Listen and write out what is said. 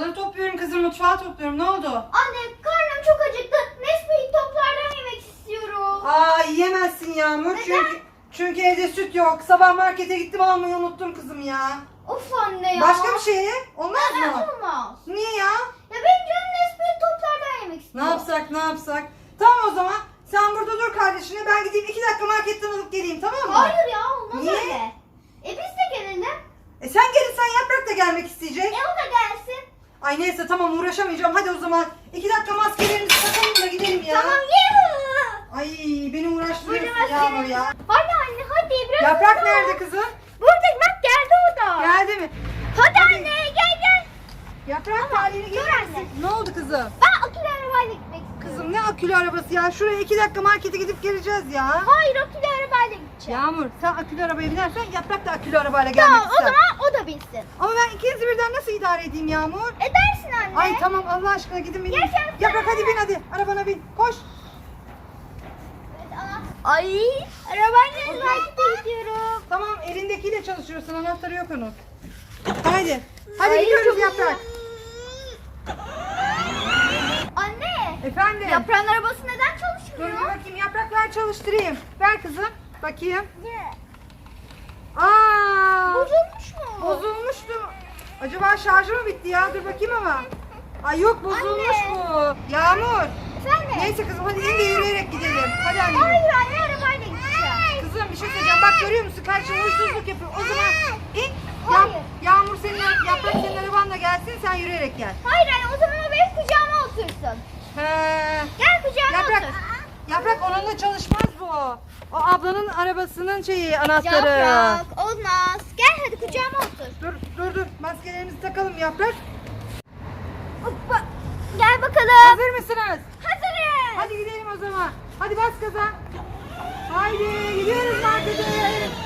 yapıyorum kızım mutfağı topluyorum. Ne oldu? Anne karnım çok acıktı. Nesquik toplardan yemek istiyorum. Aa yiyemezsin Yağmur. Çünkü çünkü evde süt yok. Sabah markete gittim almayı unuttum kızım ya. Of anne ya. Başka bir şey olmaz mı? Olmaz. Niye ya? Ya benim canım Nesquik toplardan yemek Ne istiyor. yapsak ne yapsak? Tamam o zaman. Sen burada dur kardeşine. Ben gideyim iki dakika marketten alıp geleyim tamam mı? Hayır ya olmaz Niye? öyle. E biz de gelelim. E sen gelirsen yaprak da gelmek isteyecek. E o da gelsin. Ay neyse tamam uğraşamayacağım. Hadi o zaman iki dakika maskelerimizi takalım da gidelim ya. Tamam yuhu. Ay beni uğraştırıyorsun Burada Yağmur ya. Hadi anne hadi biraz Yaprak hızlı. nerede kızım? Burada bak geldi o da. Geldi mi? Hadi anne gel gel. Yaprak talihini dur gelir misin? Ne oldu kızım? Ben akülü arabayla gitmek istiyorum. Kızım ne akülü arabası ya? Şuraya iki dakika markete gidip geleceğiz ya. Hayır akülü. Yağmur sen akülü arabaya binersen yaprak da akülü arabayla gelmek Tamam o ister. zaman o da binsin. Ama ben ikinizi birden nasıl idare edeyim Yağmur? Edersin anne. Ay tamam Allah aşkına gidin binin. Sen- Yaprak hadi bin hadi. Arabana bin. Koş. Ay arabayla markete gidiyorum. Tamam elindekiyle çalışıyorsun. Anahtarı yok onun. Hadi. Hadi Ay, gidiyoruz çok yaprak. Anne Efendim. yaprağın arabası neden Dur çalışmıyor? bir bakayım yaprak ver çalıştırayım. Ver kızım. Bakayım. Ne? Aa. Bozulmuş mu? Bozulmuştu. Acaba şarjı mı bitti ya? Dur bakayım ama. Ay yok bozulmuş Anne. bu. Yağmur. Efendim? Neyse kızım hadi in de yürüyerek gidelim. Hadi anne. Hayır anne arabayla gideceğim. Kızım bir şey söyleyeceğim. Bak görüyor musun? Karşına huysuzluk yapıyor. O zaman in. Hayır. Yağmur senin, yaprak senin arabanla gelsin. Sen yürüyerek gel. Hayır anne o zaman o benim kucağıma otursun. He. Gel kucağıma Yaprak. otur. Yaprak onunla çalışmaz bu. O ablanın arabasının şeyi anahtarı. Yaprak olmaz. Gel hadi kucağıma otur. Dur dur dur. Maskelerimizi takalım yaprak. Hoppa. Gel bakalım. Hazır mısınız? Hazırım. Hadi gidelim o zaman. Hadi bas gaza. Haydi gidiyoruz markete.